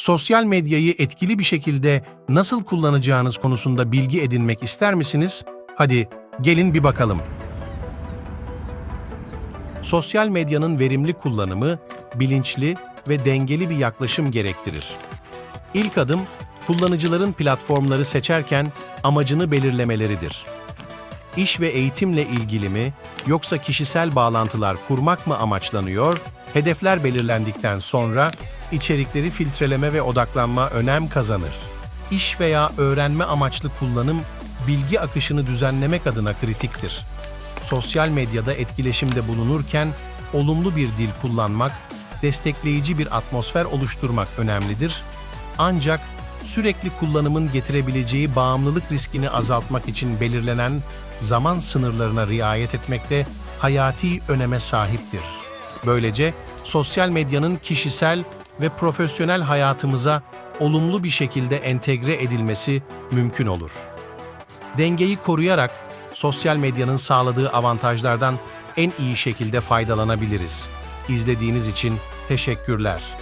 Sosyal medyayı etkili bir şekilde nasıl kullanacağınız konusunda bilgi edinmek ister misiniz? Hadi gelin bir bakalım. Sosyal medyanın verimli kullanımı, bilinçli ve dengeli bir yaklaşım gerektirir. İlk adım, kullanıcıların platformları seçerken amacını belirlemeleridir. İş ve eğitimle ilgili mi, yoksa kişisel bağlantılar kurmak mı amaçlanıyor? Hedefler belirlendikten sonra içerikleri filtreleme ve odaklanma önem kazanır. İş veya öğrenme amaçlı kullanım, bilgi akışını düzenlemek adına kritiktir. Sosyal medyada etkileşimde bulunurken olumlu bir dil kullanmak, destekleyici bir atmosfer oluşturmak önemlidir. Ancak sürekli kullanımın getirebileceği bağımlılık riskini azaltmak için belirlenen zaman sınırlarına riayet etmek de hayati öneme sahiptir. Böylece sosyal medyanın kişisel ve profesyonel hayatımıza olumlu bir şekilde entegre edilmesi mümkün olur. Dengeyi koruyarak sosyal medyanın sağladığı avantajlardan en iyi şekilde faydalanabiliriz. İzlediğiniz için teşekkürler.